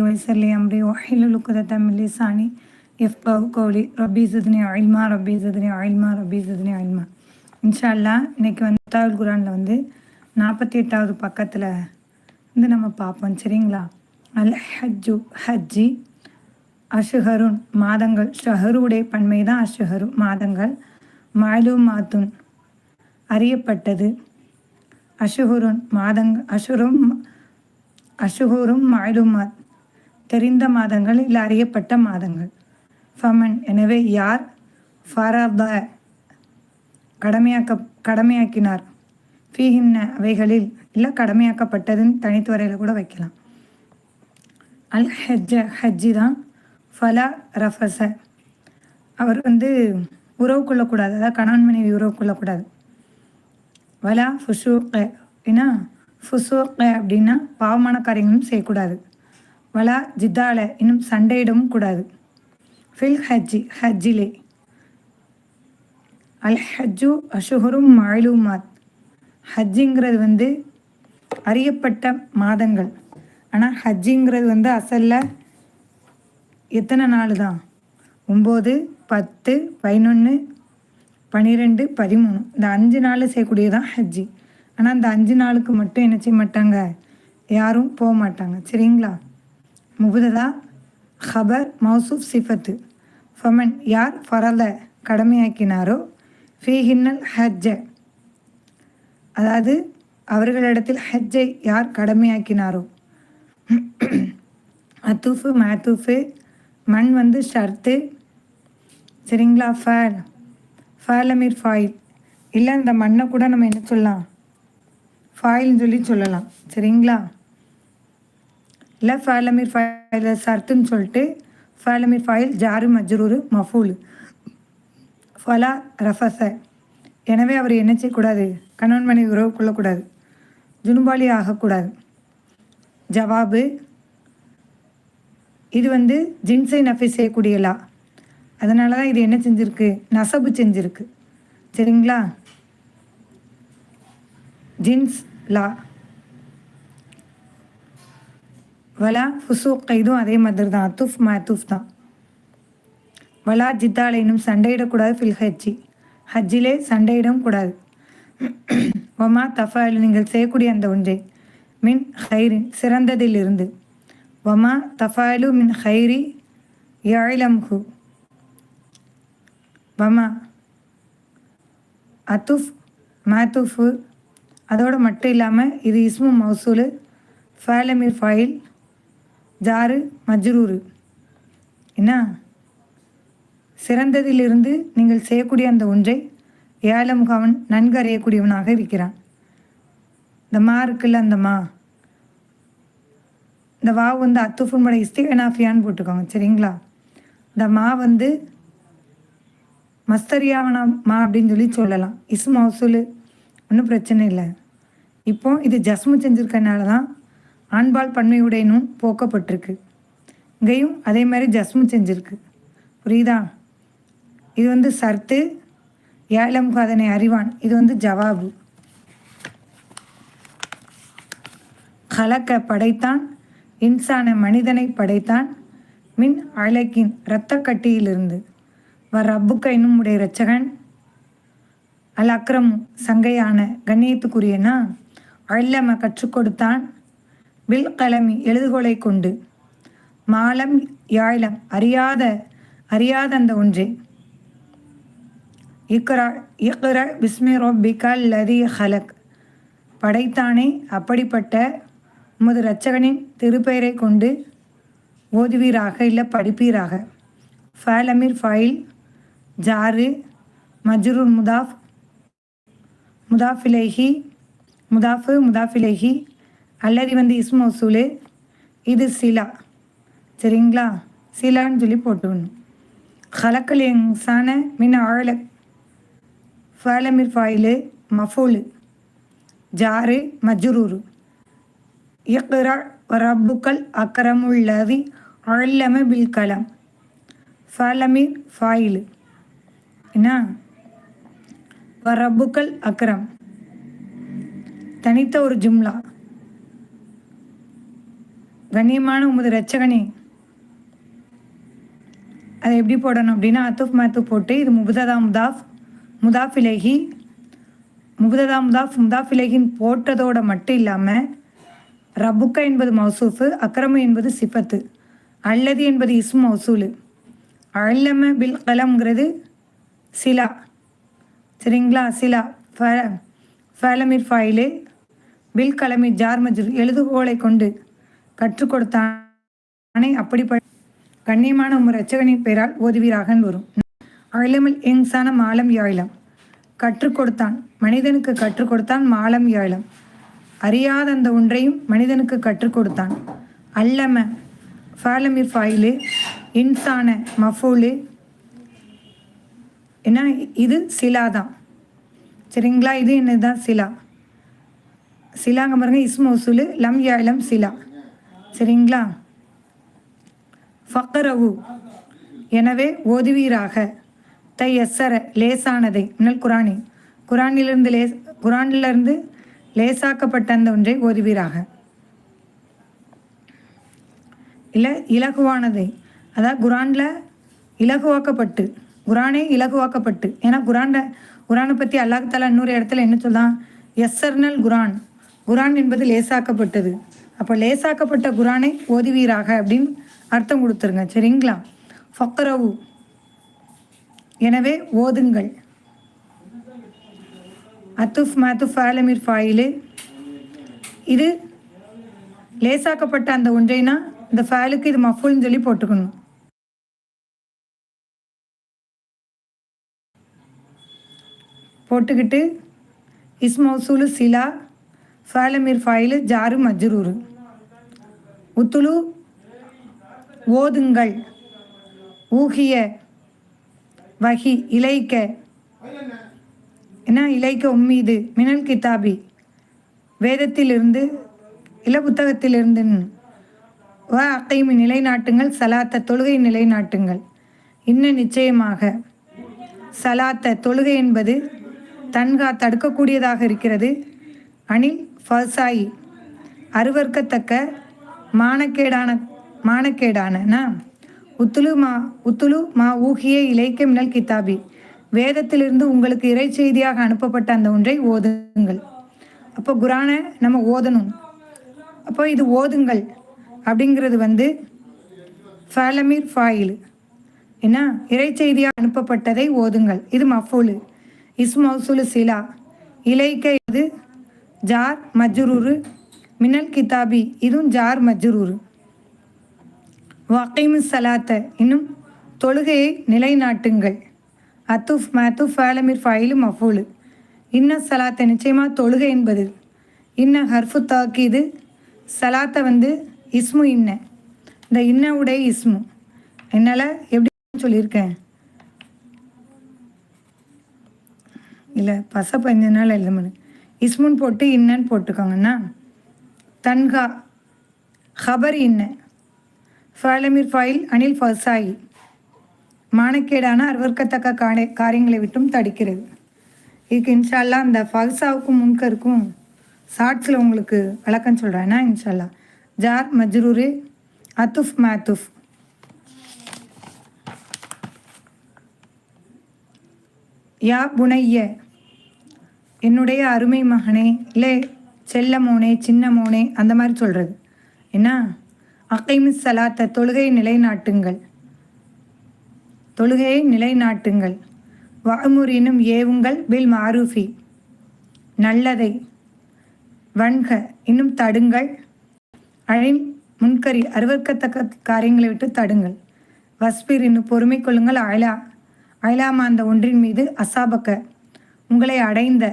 ويسر لي أمري واحلل عقدة من لساني يفقه قولي ربي زدني علما ربي زدني علما ரபி زدني علما இன்ஷா அல்லா இன்னைக்கு வந்து தாவல் குரானில் வந்து நாற்பத்தி எட்டாவது பக்கத்தில் வந்து நம்ம பார்ப்போம் சரிங்களா அல் ஹஜ்ஜு ஹஜ்ஜி அஷுஹருன் மாதங்கள் ஷஹருடைய பன்மை தான் அஷுஹரு மாதங்கள் மாலும் மாத்துன் அறியப்பட்டது அஷுஹுருன் மாதங்கள் அஷுரும் அஷுஹூரும் மாலுமாத் தெரிந்த மாதங்கள் இல்லை அறியப்பட்ட மாதங்கள். ஃபமன் எனவே யார்? ஃபரப கடமையாக்க கடமையாக்கினார். ஃபீஹின்ன அவைகளில் இல்லை கடமையாக்கப்பட்டதுன்னு தனித்துவரையில் கூட வைக்கலாம். அல் ஹஜ்ஜ ஹஜ்ஜி தான். ஃபலா ரஃபச அவர் வந்து உறவு கொள்ளக்கூடாது. அதாவது கணவன் மனைவி உறவு கொள்ளக்கூடாது. வலா ஃபுஷூக்க அப்படின்னா ஃபுசூக்க அப்படின்னா பாவமான காரியங்களும் செய்யக்கூடாது. வலா ஜித்தால இன்னும் சண்டையிடவும் கூடாது. ஃபில் ஹஜ்ஜி ஹஜ்ஜிலே. அல் ஹஜ்ஜு அஷுஹரும் மாலுமாத். ஹஜ்ஜிங்கிறது வந்து அறியப்பட்ட மாதங்கள். ஆனால் ஹஜ்ஜிங்கிறது வந்து அசலில் எத்தனை நாள் தான் ஒம்பது பத்து பதினொன்று பன்னிரெண்டு பதிமூணு. இந்த அஞ்சு நாள் செய்யக்கூடியதான் ஹஜ்ஜி. ஆனால் அந்த அஞ்சு நாளுக்கு மட்டும் என்ன செய்ய மாட்டாங்க? யாரும் போக மாட்டாங்க. சரிங்களா? முகுததா ஹபர் மௌசூப் சிஃபத்து. ஃபமன் யார் ஃபரல கடமையாக்கினாரோ? ஃபீஹின்னல் ஹஜ்ஜ. அதாவது அவர்களிடத்தில் ஹஜ்ஜை யார் கடமையாக்கினாரோ? அத்தூஃபு மேத்தூஃபு மண் வந்து ஷர்த்து. சரிங்களா ஃபேல். ஃபேலமீர் ஃபாயில். இல்லை இந்த மண்ணை கூட நம்ம என்ன சொல்லலாம்? ஃபாயில்னு சொல்லி சொல்லலாம். சரிங்களா? இல்லை ஃபேலமீர் ஃபைல் சர்த்துன்னு சொல்லிட்டு ஃபேலமீர் ஃபைல் ஜாரு மஜ்ரூரு மஃபூல் ஃபலா ரஃபச எனவே அவர் என்ன செய்யக்கூடாது? கணவன் மனைவி உறவு கொள்ளக்கூடாது. ஜுனுபாலி ஆகக்கூடாது. ஜவாபு. இது வந்து ஜின்ஸை நஃபை செய்யக்கூடிய லா. அதனால தான் இது என்ன செஞ்சுருக்கு? நசபு செஞ்சுருக்கு. சரிங்களா? ஜின்ஸ் லா. வலா ஃபுசூக் இதுவும் அதே மாதிரி தான். அத்துஃப் மத்துஃப் தான். வலா ஜித்தாலை இன்னும் சண்டையிடக்கூடாது ஃபில் ஹஜ்ஜி. ஹஜ்ஜிலே சண்டையிடவும் கூடாது. ஒமா தஃபாயில் நீங்கள் செய்யக்கூடிய அந்த ஒன்றை மின் ஹைரின் சிறந்ததிலிருந்து ஒமா தஃபாயிலு மின் ஹைரி யாழிலம்ஹு வமா அத்துஃப் மாத்துஃபு அதோடு மட்டும் இல்லாமல் இது இஸ்மு மௌசூலு ஃபேலமிர் ஃபாயில் ஜாரு மஜ்ரூரு. என்ன? சிறந்ததிலிருந்து நீங்கள் செய்யக்கூடிய அந்த ஒன்றை ஏலமுகவன் நன்கு அறியக்கூடியவனாக இருக்கிறான். இந்த மா இருக்குல்ல அந்த மா? இந்த வா வந்து அத்துஃபுமோட இஸ்திகனாஃபியான்னு போட்டுக்கோங்க சரிங்களா? இந்த மா வந்து மஸ்தரியாவனா மா அப்படின்னு சொல்லி சொல்லலாம். இஸ் மௌசூலு ஒன்றும் பிரச்சனை இல்லை. இப்போ இது ஜஸ்மு செஞ்சுருக்கனால தான் ஆண்பால் பன்மையுடையனும் போக்கப்பட்டிருக்கு. இங்கேயும் அதே மாதிரி ஜஸ்மு செஞ்சுருக்கு. புரியுதா? இது வந்து சர்த்து ஏலம் காதனை அறிவான். இது வந்து ஜவாபு. கலக்க படைத்தான் இன்சான மனிதனை படைத்தான் மின் அழகின் இரத்த கட்டியிலிருந்து. வர் ரப்புக்க இன்னும் உடைய இரட்சகன். அல் அக்ரம் சங்கையான கண்ணியத்துக்குரியனா? அழல்லம கற்றுக் கொடுத்தான் வில் கலமி எழுதுகோலை கொண்டு மாலம் யாழம் அறியாத அறியாத அந்த ஒன்றே. இக்ரா இக்ர பிஸ்மி பிகால் லதி ஹலக். படைத்தானே அப்படிப்பட்ட உமது இரட்சகனின் திருப்பெயரை கொண்டு ஓதுவீராக இல்லை படிப்பீராக. ஃபேலமீர் ஃபைல் ஜாரு மஜ்ரூர் முதாஃப் முதாஃபிலேஹி முதாஃபு முதாஃபிலேஹி அல்லது வந்து இஸ்மோசூலு இது சிலா. சரிங்களா? சிலான்னு சொல்லி போட்டுக்கணும். ஹலக்கல் எங்ஸான மின் ஆழ ஃபேலமிர் ஃபாயிலு மஃபூலு ஜாரு மஜ்ரூரு. இக்ரா ரப்புக்கல் அக்கரமுள்ளதி அழல்லம பில் கலம் ஃபேலமிர் ஃபாயிலு என்ன? ரப்புக்கல் அக்ரம். தனித்த ஒரு ஜும்லா. கண்ணியமான உமது ரச்சகனே அதை எப்படி போடணும் அப்படின்னா அத்துஃப் மத்து போட்டு இது முபுததா முதாஃப் முதாஃபிலேஹி முபுததா முதாஃப் முதாஃபிலேஹின் போட்டதோட மட்டும் இல்லாமல் ரபுக்கா என்பது மௌசூஃபு அக்ரமு என்பது சிஃபத்து அல்லது என்பது இஸ்மு மௌசூலு. அல்லம பில் கலம்ங்கிறது சிலா. சரிங்களா? சிலா. ஃப ஃபலமிர் ஃபாயிலு பில் கலமிர் ஜார் மஜ்ரு எழுதுகோலை கொண்டு கற்றுக் கொடுத்தானே அப்படிப்பட்ட கண்ணியமான உம் ரச்சகனின் பெயரால் ஓதுவீராகன் வரும். அழலமில் எங்சான மாலம் யாழம் கற்றுக் கொடுத்தான். மனிதனுக்கு கற்றுக் கொடுத்தான் மாலம் யாழம் அறியாத அந்த ஒன்றையும் மனிதனுக்கு கற்றுக் கொடுத்தான். அல்லம ஃபாலமி ஃபாயிலு இன்சான மஃபூலு. ஏன்னா இது? சிலா தான். சரிங்களா? இது என்னதுதான்? சிலா. சிலாங்க பாருங்க இஸ்மோசூலு லம் யாழம் சிலா. சரிங்களா? ஃபக்கரவு எனவே ஓதுவீராக. தை எஸ்ஸர லேசானதை. மின்னல் குரானி. குரானிலிருந்து லேஸ் குரானிலிருந்து லேசாக்கப்பட்ட அந்த ஒன்றை ஓதுவீராக. இல்லை இலகுவானதை. அதாவது குரானில் இலகுவாக்கப்பட்டு குரானே இலகுவாக்கப்பட்டு. ஏன்னா குரான குரானை பற்றி அல்லாஹால இன்னொரு இடத்துல என்ன சொல்லலாம் எஸ்ஸர்னல் குரான். குரான் என்பது லேசாக்கப்பட்டது. அப்போ லேசாக்கப்பட்ட குரானை ஓதுவீராக அப்படின்னு அர்த்தம் கொடுத்துருங்க. சரிங்களா? ஃபக்கரவு எனவே ஓதுங்கள். அத்துஃப் மாத்துஃப் ஆலமிர் ஃபாயிலு. இது லேசாக்கப்பட்ட அந்த ஒன்றைனா இந்த ஃபேலுக்கு இது மஃபுல்னு சொல்லி போட்டுக்கணும். போட்டுக்கிட்டு இஸ்மௌசூலு சிலா ஃபேலமிர் ஃபாயிலு ஜாரு மஜ்ரூரு. உத்துலு ஓதுங்கள். ஊகிய வகி இலைக்க. என்ன? இலைக்க உம்மீது. மினல் கிதாபி. வேதத்திலிருந்து இல புத்தகத்திலிருந்து. வ அக்கைமி நிலைநாட்டுங்கள் சலாத்த தொழுகை நிலைநாட்டுங்கள். இன்னும் நிச்சயமாக சலாத்த தொழுகை என்பது தன்கா தடுக்கக்கூடியதாக இருக்கிறது. அனில் ஃபர்சாயி. அருவர்க்கத்தக்க மானக்கேடான மானக்கேடான உத்துலு மா உத்துலு மா ஊகிய இலைக்க மினல் கிதாபி வேதத்திலிருந்து உங்களுக்கு இறை செய்தியாக அனுப்பப்பட்ட அந்த ஒன்றை ஓதுங்கள். அப்போ குரானை நம்ம ஓதணும். அப்போ இது ஓதுங்கள் அப்படிங்கிறது வந்து ஃபேலமீர் ஃபாயில். என்ன? இறை செய்தியாக அனுப்பப்பட்டதை ஓதுங்கள். இது மஃபூலு. இஸ்மௌசுலு சிலா. இலைக்க இது ஜார் மஜ்ரூரு மினல் கிதாபி இதுவும் ஜார் மஜ்ரூரு வகைமு சலாத்த இன்னும் தொழுகையை நிலைநாட்டுங்கள் அத்துஃப் மத்துஃப் ஆலமிர் ஃபைலு மஃபூலு இன்ன சலாத்த நிச்சயமாக தொழுகை என்பது இன்ன ஹர்ஃபு தாக்கீது சலாத்தை வந்து இஸ்மு இன்ன இந்த இன்ன உடைய இஸ்மு என்னால் எப்படி சொல்லியிருக்கேன் இல்லை பச பஞ்ச நாள் எழுத இஸ்முன்னு போட்டு இன்னன்னு போட்டுக்கோங்கண்ணா தன்கா. ஹபர் இன்ன ஃபலமிர் ஃபைல் அனில் ஃபசாயி மானக்கேடான அருவர்க்கத்தக்க காண காரியங்களை விட்டும் தடுக்கிறது. இதுக்கு இன்ஷால்லா அந்த ஃபல்சாவுக்கும் முன்கருக்கும் ஷார்ட்ஸில் உங்களுக்கு விளக்கம் சொல்கிறேன்னா இன்ஷால்லா ஜார் மஜ்ரூரு அத்துஃப் மேத்துஃப். யா புனைய. என்னுடைய அருமை மகனே இல்லை செல்ல மோனே சின்ன மோனே அந்த மாதிரி சொல்கிறது என்ன? அகைமி சலாத்த தொழுகையை நிலைநாட்டுங்கள். தொழுகையை நிலைநாட்டுங்கள். வாமுரினும் ஏவுங்கள் பில் மாரூஃபி நல்லதை வன்க இன்னும் தடுங்கள். அழின் முன்கரி அருவர்க்கத்தக்க காரியங்களை விட்டு தடுங்கள். வஸ்பீர் இன்னும் பொறுமை கொள்ளுங்கள். அயலா அயலாமா அந்த ஒன்றின் மீது அசாபக்க உங்களை அடைந்த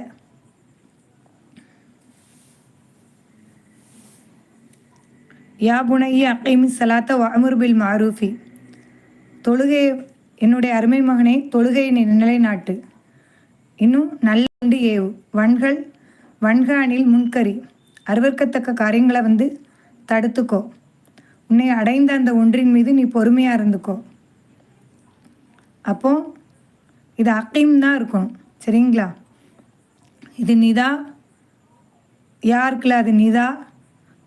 யா புனைய அக்கைமி சலாத்த வாமுர் பில் மாரூஃபி. தொழுகை என்னுடைய அருமை மகனே தொழுகை நிலைநாட்டு. இன்னும் நல்ல உண்டு ஏவு. வன்கள் வன்கானில் முன்கறி. அருவர்க்கத்தக்க காரியங்களை வந்து தடுத்துக்கோ. உன்னை அடைந்த அந்த ஒன்றின் மீது நீ பொறுமையாக இருந்துக்கோ. அப்போ இது அக்கையும் தான் இருக்கும். சரிங்களா? இது நிதா. யாருக்குல அது நிதா?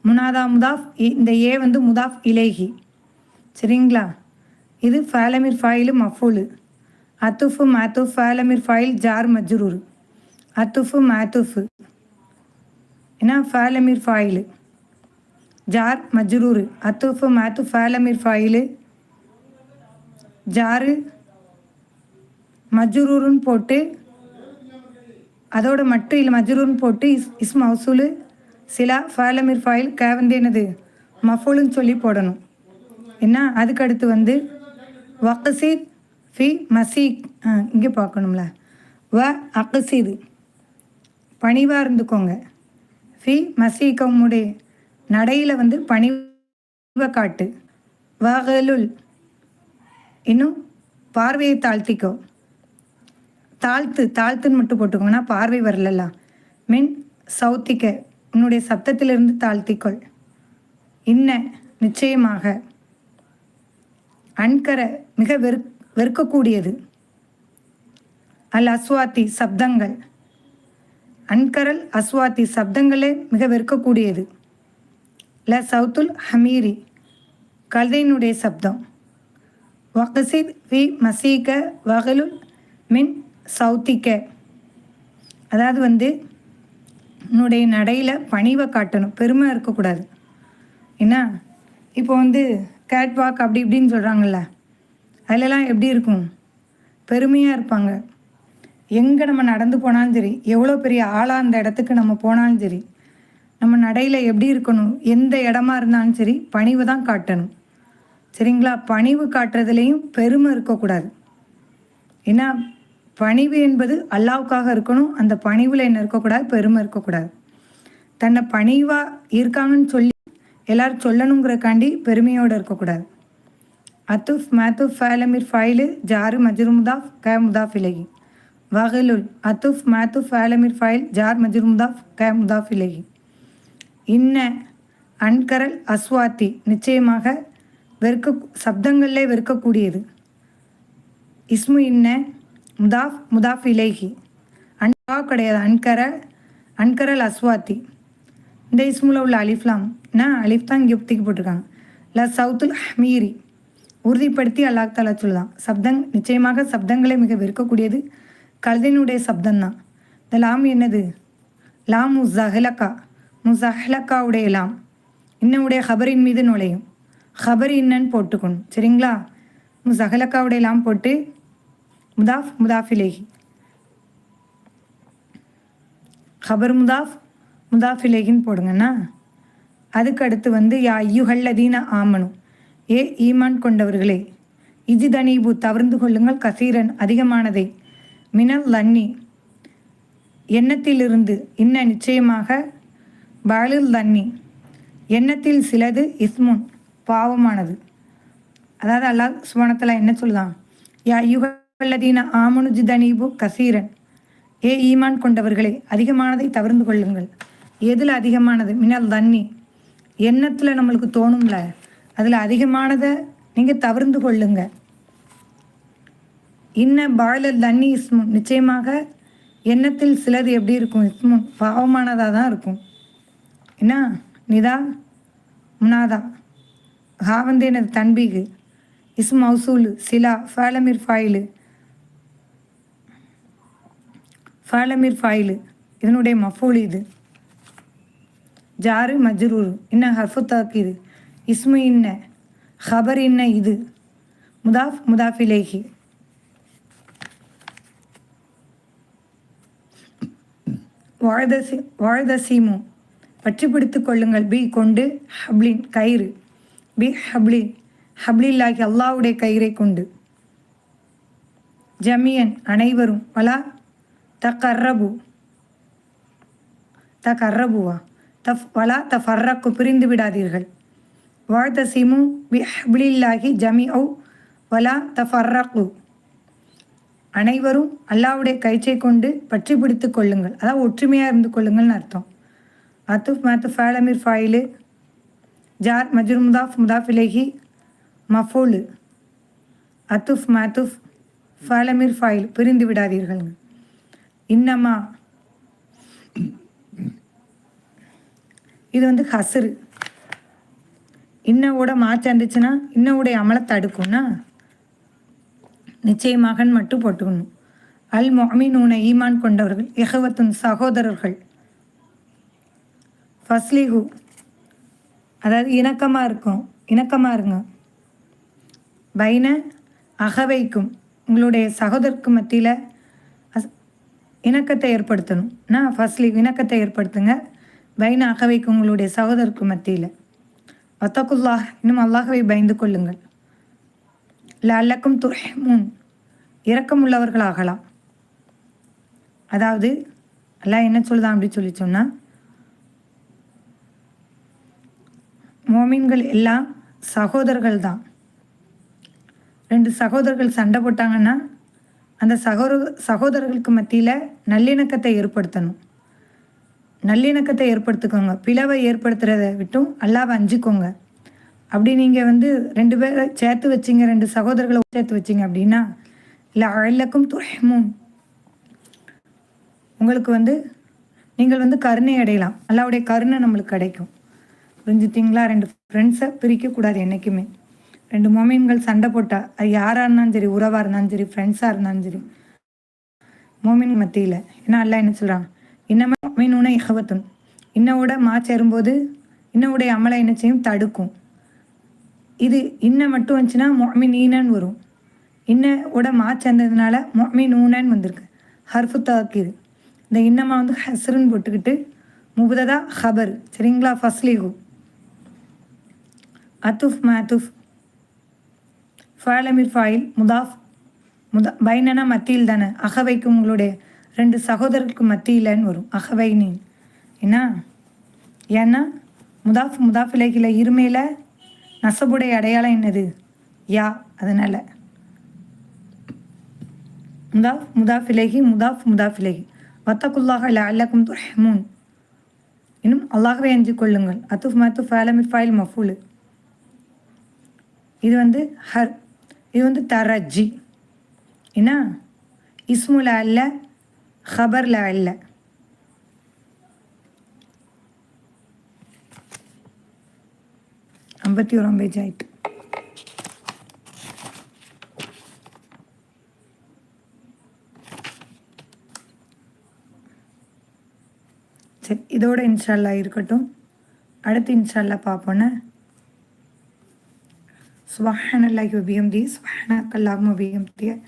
முனாதா முதாஃப் இந்த ஏ வந்து முதாஃப் இலேஹி. சரிங்களா? இது ஃபேலமிர் ஃபாயிலு மஃபூலு அத்துஃபு மேத்துஃப் ஃபேலமிர் ஃபாயில் ஜார் மஜ்ரூர். அத்துஃபு மேத்துஃபு. ஏன்னா ஃபேலமிர் ஃபாயிலு ஜார் மஜ்ரூர். அத்துஃபு மேத்து ஃபேலமிர் ஃபாயிலு ஜாரு மஜ்ரூருன்னு போட்டு அதோட மட்டும் இல்லை மஜ்ரூர்னு போட்டு இஸ் இஸ் மவுசூலு சிலா ஃபாலமிர் ஃபாயில் கேவந்தேனது வந்து என்னது? மஃபூலுன்னு சொல்லி போடணும். என்ன? அதுக்கு அடுத்து வந்து வக்கசீத் ஃபி மசீக். இங்கே பார்க்கணும்ல. வ அக்கசீது பணிவாக இருந்துக்கோங்க. ஃபி மசீக்கமுடைய நடையில் வந்து பணிவை காட்டு. வகலுல் இன்னும் பார்வையை தாழ்த்திக்கோ. தாழ்த்து தாழ்த்துன்னு மட்டும் போட்டுக்கோங்கன்னா பார்வை வரலலாம் மின் சௌத்திக்க உன்னுடைய சப்தத்திலிருந்து தாழ்த்திக்கொள். இன்ன நிச்சயமாக அன்கர மிக வெறு வெறுக்கக்கூடியது. அல் அஸ்வாத்தி சப்தங்கள். அன்கரல் அஸ்வாத்தி சப்தங்களே மிக வெறுக்கக்கூடியது. ல சவுத்துல் ஹமீரி கழுதையினுடைய சப்தம். வகசித் வி மசீக வகலுல் மின் சவுத்திக்க அதாவது வந்து உன்னுடைய நடையில் பணிவை காட்டணும். பெருமை இருக்கக்கூடாது. என்ன? இப்போ வந்து கேட் வாக் அப்படி இப்படின்னு சொல்கிறாங்கல்ல அதிலலாம் எப்படி இருக்கும்? பெருமையாக இருப்பாங்க. எங்கே நம்ம நடந்து போனாலும் சரி எவ்வளோ பெரிய ஆளாக அந்த இடத்துக்கு நம்ம போனாலும் சரி நம்ம நடையில் எப்படி இருக்கணும் எந்த இடமா இருந்தாலும் சரி பணிவு தான் காட்டணும். சரிங்களா? பணிவு காட்டுறதுலேயும் பெருமை இருக்கக்கூடாது. ஏன்னா பணிவு என்பது அல்லாவுக்காக இருக்கணும். அந்த பணிவில் என்ன இருக்கக்கூடாது? பெருமை இருக்கக்கூடாது. தன்னை பணிவாக இருக்காங்கன்னு சொல்லி எல்லாரும் சொல்லணுங்கிறக்காண்டி பெருமையோடு இருக்கக்கூடாது. அத்துஃப் மேத்துஃப் ஃபேலமிர் ஃபைலு ஜாரு மஜ்ரு முதாஃப் க முதாஃப் இலகி. வகலுல் அத்துஃப் மேத்துஃப் ஃபேலமிர் ஃபைல் ஜார் மஜ்ரு முதாஃப் க முதாஃப் இலகி. இன்ன அன்கரல் அஸ்வாத்தி நிச்சயமாக வெறுக்க சப்தங்களில் வெறுக்கக்கூடியது. இஸ்மு இன்ன முதாஃப் முதாஃப் இலேஹி. அன்வா கிடையாது. அன்கர அன்கரல் அஸ்வாத்தி. இந்த இஸ்முல உள்ள அலிஃப்லாம் என்ன? அலிஃப் தான் இங்கே தூக்கி போட்டிருக்காங்க. ல சவுத்துல் ஹமீரி. உறுதிப்படுத்தி அல்லாஹ் தாலா சொல்லுதான். சப்தங் நிச்சயமாக சப்தங்களை மிக வெறுக்கக்கூடியது. கழுதினுடைய சப்தம் தான். இந்த லாம் என்னது? லாம் முசஹலக்கா முசஹலக்காவுடைய லாம். இன்னுடைய ஹபரின் மீது நுழையும். ஹபர் இன்னன்னு போட்டுக்கணும். சரிங்களா? முசஹலக்காவுடைய லாம் போட்டு முதாஃப் முதாஃபிலேஹி ஹபர் முதாஃப் முதாஃபிலேகின்னு போடுங்கண்ணா. அதுக்கடுத்து வந்து யா ஐயுஹல்லதீன ஆமனும் ஏ ஈமான் கொண்டவர்களே இஜிதனீபு தவிர்ந்து கொள்ளுங்கள் கசீரன் அதிகமானதை. மினல் லன்னி எண்ணத்திலிருந்து இன்ன நிச்சயமாக பாலில் தண்ணி எண்ணத்தில் சிலது இஸ்முன் பாவமானது. அதாவது அல்லாஹ் சுவனத்தில் என்ன சொல்லுதான்? யா வல்லதீன ஆமனுஜி ஜிதனீபு கசீரன். ஏ ஈமான் கொண்டவர்களே அதிகமானதை தவிர்ந்து கொள்ளுங்கள். எதில் அதிகமானது? மினல் தண்ணி எண்ணத்தில் நம்மளுக்கு தோணும்ல. அதில் அதிகமானதை நீங்கள் தவிர்ந்து கொள்ளுங்க. இன்ன பாய்லர் தண்ணி இஸ்முன் நிச்சயமாக எண்ணத்தில் சிலது எப்படி இருக்கும்? இஸ்முன் பாவமானதாக தான் இருக்கும். என்ன? நிதா முனாதா. ஹா வந்து எனது தன்பீகு. இஸ்ம் மௌசூலு. சிலா ஃபேலமிர் ஃபாயிலு. ஃபாலமிர் ஃபாயிலு இதனுடைய மஃபூல் இது ஜாரு மஜ்ரூர் இன்ன ஹர்ஃபு தாக்கிது இஸ்மு இன்ன ஹபர் இன்ன இது முதாஃப் முதாஃபிலேஹி வாழ்தசி வாழ்தசீமு பற்றி பிடித்து கொள்ளுங்கள் பி கொண்டு ஹப்ளின் கயிறு பி ஹப்ளின் ஹப்ளில்லாகி அல்லாவுடைய கயிறை கொண்டு ஜமியன் அனைவரும் வலா த கர்ரபு த தஃப் வலா த ஃபர்ரக்கு பிரிந்து விடாதீர்கள். வாழ்தசிமு பி ஹப்ளில்லாகி ஜமி ஔ வலா த ஃபர்ரக்கு அனைவரும் அல்லாவுடைய கயிற்றை கொண்டு பற்றி பிடித்து கொள்ளுங்கள். அதாவது ஒற்றுமையாக இருந்து கொள்ளுங்கள்னு அர்த்தம். அத்துஃப் மாத்து ஃபேலமிர் ஃபாயிலு ஜார் மஜுர் முதாஃப் முதாஃபிலேஹி மஃபூலு. அத்துஃப் மாத்துஃப் ஃபேலமிர் ஃபாயில் பிரிந்து விடாதீர்கள் இன்னமா. இது வந்து ஹசரு. இன்னவோட மாற்றி இன்ன இன்னவுடைய அமலை தடுக்கும்னா நிச்சயமாக மட்டும் போட்டுக்கணும். அல் மொமினூன ஈமான் கொண்டவர்கள் எஹவத்துன் சகோதரர்கள். ஃபஸ்லிஹு. அதாவது இணக்கமாக இருக்கும். இணக்கமாக இருங்க. பைன அகவைக்கும். உங்களுடைய சகோதரருக்கு மத்தியில் இணக்கத்தை ஏற்படுத்தணும். நான் ஃபர்ஸ்ட்லி இணக்கத்தை ஏற்படுத்துங்க. பைன அகவைக்கு உங்களுடைய சகோதரருக்கு மத்தியில். வத்தகுல்லாஹ் இன்னும் அல்லாஹவை பயந்து கொள்ளுங்கள். லல்லக்கும் உள்ளவர்கள் இரக்கமுள்ளவர்களாகலாம். அதாவது எல்லாம் என்ன சொல்லுதான் அப்படி சொல்லி சொன்னால் மோமீன்கள் எல்லாம் சகோதரர்கள் தான் ரெண்டு சகோதரர்கள் சண்டை போட்டாங்கன்னா அந்த சகோதர சகோதரர்களுக்கு மத்தியில் நல்லிணக்கத்தை ஏற்படுத்தணும். நல்லிணக்கத்தை ஏற்படுத்திக்கோங்க. பிளவை ஏற்படுத்துகிறத விட்டும் அல்லாவை அஞ்சுக்கோங்க. அப்படி நீங்கள் வந்து ரெண்டு பேரை சேர்த்து வச்சிங்க ரெண்டு சகோதரர்களை சேர்த்து வச்சிங்க அப்படின்னா இல்லை அழலக்கும் துறையமும் உங்களுக்கு வந்து நீங்கள் வந்து கருணை அடையலாம். அல்லாவுடைய கருணை நம்மளுக்கு கிடைக்கும். புரிஞ்சுட்டிங்களா? ரெண்டு ஃப்ரெண்ட்ஸை பிரிக்கக்கூடாது என்றைக்குமே ரெண்டு மோமின்கள் சண்டை போட்டா அது யாராக இருந்தாலும் சரி உறவாக இருந்தாலும் சரி ஃப்ரெண்ட்ஸாக இருந்தாலும் சரி. மோமின் மத்தியில். ஏன்னா அல்ல என்ன சொல்கிறான் இன்னமே மீன் உன இகவத்தும் இன்னவோட மா சேரும்போது இன்னவுடைய அமலை என்ன செய்யும்? தடுக்கும். இது இன்ன மட்டும் வந்துச்சுன்னா மொமின் ஈனன் வரும். இன்னோட மா சேர்ந்ததுனால மொமின் ஊனன் வந்திருக்கு. ஹர்ஃபு தாக்கிது. இந்த இன்னமா வந்து ஹசருன்னு போட்டுக்கிட்டு முபுததா ஹபர். சரிங்களா? ஃபஸ்லீகு. அத்துஃப் மாத்துஃப். ஃபாலமிர் ஃபாயில் முதாஃப் முத பைனனா மத்தியில் தானே? அகவைக்கும் உங்களுடைய ரெண்டு சகோதரருக்கு மத்தியிலன்னு வரும். அகவைன்னு என்ன? ஏன்னா முதாஃப் முதாஃப் இருமையில் நசபுடைய அடையாளம் என்னது? யா. அதனால். முதாஃப் முதாஃபிலேகி முதாஃப் முதாஃபிலேகி இலகி. வத்தகுல்லாக அல்லக்கும் துஹமூன் இன்னும் அல்லாகவே அஞ்சு கொள்ளுங்கள். அத்துஃப் மத்துஃப் ஃபாலமிர் ஃபாயில் மஃபூலு. இது வந்து ஹர். இது வந்து தரஜி. என்ன இஸ்முல அல்ல ஹபர்ல அல்ல. ஐம்பத்தி ஓராம் பேஜ் ஆயிட்டு. சரி இதோட இன்ஷால்லா இருக்கட்டும். அடுத்து இன்ஷால்லா பார்ப்போன்னே سبحان الله وبحمده سبحانك اللهم وبحمدك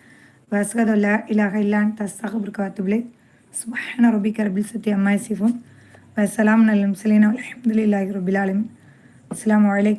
وأشهد أن لا إله إلا أنت أستغفرك وأتوب إليك سبحان ربك رب العزة عما يصفون وسلام على